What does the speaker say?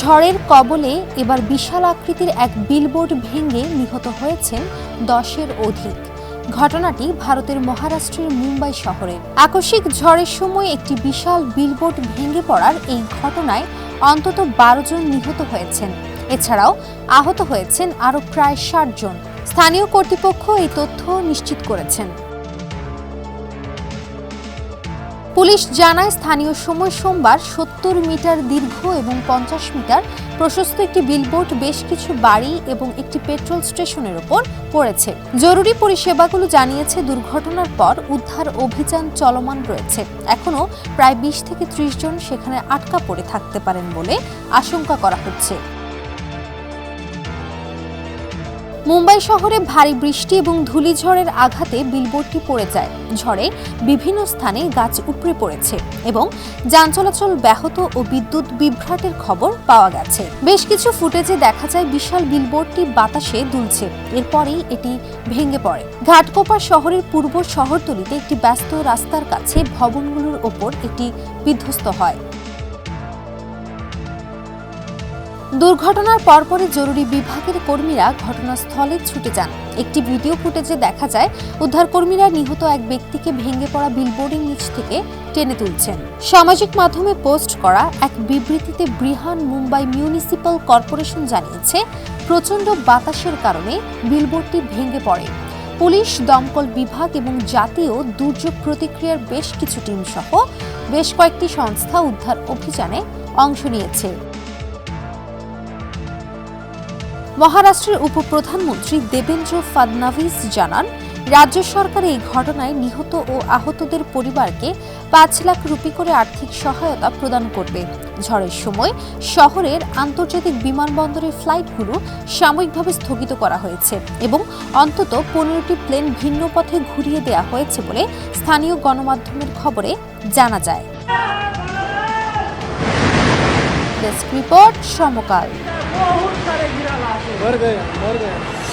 ঝড়ের কবলে এবার বিশাল আকৃতির এক বিলবোর্ড ভেঙে নিহত হয়েছেন দশের অধিক। ঘটনাটি ভারতের মহারাষ্ট্রের মুম্বাই শহরের আকস্মিক ঝড়ের সময় একটি বিশাল বিলবোর্ড ভেঙে পড়ার এই ঘটনায় অন্তত বারো জন নিহত হয়েছেন। এছাড়াও আহত হয়েছেন আরও প্রায় ষাট জন। স্থানীয় কর্তৃপক্ষ এই তথ্য নিশ্চিত করেছেন। পুলিশ জানায় স্থানীয় সময় সোমবার সত্তর মিটার দীর্ঘ এবং পঞ্চাশ মিটার প্রশস্ত একটি বিলবোর্ড বেশ কিছু বাড়ি এবং একটি পেট্রোল স্টেশনের ওপর পড়েছে। জরুরি পরিষেবাগুলো জানিয়েছে দুর্ঘটনার পর উদ্ধার অভিযান চলমান রয়েছে। এখনও প্রায় বিশ থেকে ত্রিশ জন সেখানে আটকা পড়ে থাকতে পারেন বলে আশঙ্কা করা হচ্ছে। মুম্বাই শহরে ভারী বৃষ্টি এবং ধূলিঝড়ের আঘাতে বিলবোর্ডটি পড়ে যায়। ঝড়ে বিভিন্ন স্থানে গাছ উপড়ে পড়েছে এবং যান চলাচল ব্যাহত ও বিদ্যুৎ বিভ্রাটের খবর পাওয়া গেছে। বেশ কিছু ফুটেজে দেখা যায় বিশাল বিলবোর্ডটি বাতাসে দুলছে। এরপরেই এটি ভেঙে পড়ে। ঘাটকোপা শহরের পূর্ব শহরতলিতে একটি ব্যস্ত রাস্তার কাছে ভবনগুলোর ওপর এটি বিধ্বস্ত হয়। দুর্ঘটনার পরপরই জরুরি বিভাগের কর্মীরা ঘটনাস্থলে ছুটে যান। একটি ভিডিও ফুটেজে দেখা যায়, উদ্ধারকর্মীরা নিহত এক ব্যক্তিকে ভেঙে পড়া বিলবোর্ডের নিচ থেকে টেনে তুলছেন। সামাজিক মাধ্যমে পোস্ট করা এক বিবৃতিতে বৃহান মুম্বাই মিউনিসিপ্যাল কর্পোরেশন জানিয়েছে, প্রচণ্ড বাতাসের কারণে বিলবোর্ডটি ভেঙে পড়ে। পুলিশ, দমকল বিভাগ এবং জাতীয় দুর্যোগ প্রতিক্রিয়ার বেশ কিছু টিম সহ বেশ কয়েকটি সংস্থা উদ্ধার অভিযানে অংশ নিয়েছে। মহারাষ্ট্রের উপপ্রধানমন্ত্রী দেবেন্দ্র ফাডনাভিস জানান, রাজ্য সরকার এই ঘটনায় নিহত ও আহতদের পরিবারকে পাঁচ লাখ রুপি করে আর্থিক সহায়তা প্রদান করবে। ঝড়ের সময় শহরের আন্তর্জাতিক বিমানবন্দরের ফ্লাইটগুলো সাময়িকভাবে স্থগিত করা হয়েছে এবং অন্তত পনেরোটি প্লেন ভিন্ন পথে ঘুরিয়ে দেওয়া হয়েছে বলে স্থানীয় গণমাধ্যমের খবরে জানা যায়। রিপোর্ট সমকাল। मर गए मर गए।